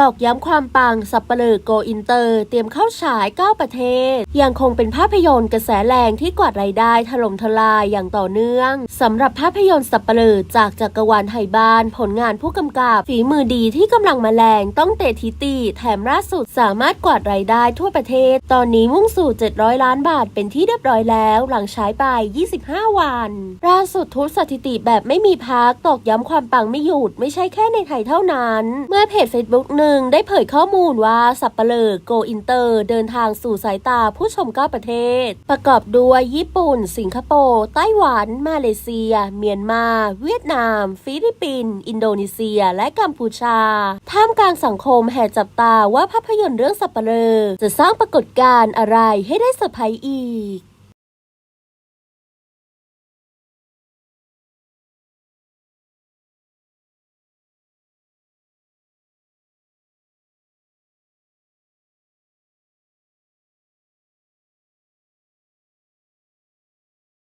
ตอกย้ำความปังสับเปลือโกอินเตอร์ เตรียมเข้าฉาย 9 ประเทศ ยังคงเป็นภาพยนตร์กระแสแรงที่กวาดรายได้ถล่มทลายอย่างต่อเนื่องสำหรับภาพยนตร์สับเปลือจากจักรวาลไทยบ้าน ผลงานผู้กำกับฝีมือดีที่กำลังมาแรงต้องเตะทิตีแถมล่าสุดสามารถกวาดรายได้ทั่วประเทศ ตอนนี้มุ่งสู่ 700 ล้านบาทเป็นที่เรียบร้อยแล้ว หลังฉายไป 25 วันล่าสุดทุบสถิติแบบไม่มีพักตอกย้ำความปังไม่หยุดไม่ใช่แค่ในไทยเท่านั้น เมื่อเพจ Facebook หนึ่งได้เผยข้อมูลว่าสับปเปลอโกอินเตอร์เดินทางสู่สายตาผู้ชม9ประเทศ ประกอบด้วยญี่ปุ่น สิงคโปร์ ไต้หวัน มาเลเซีย เมียนมา เวียดนาม ฟิลิปปินส์ อินโดนีเซีย และกัมพูชา ท่ามกลางสังคมแห่จับตาว่าภาพยนตร์เรื่องสับปเปลอจะสร้างปรากฏการณ์อะไรให้ได้เซอร์ไพรส์อีก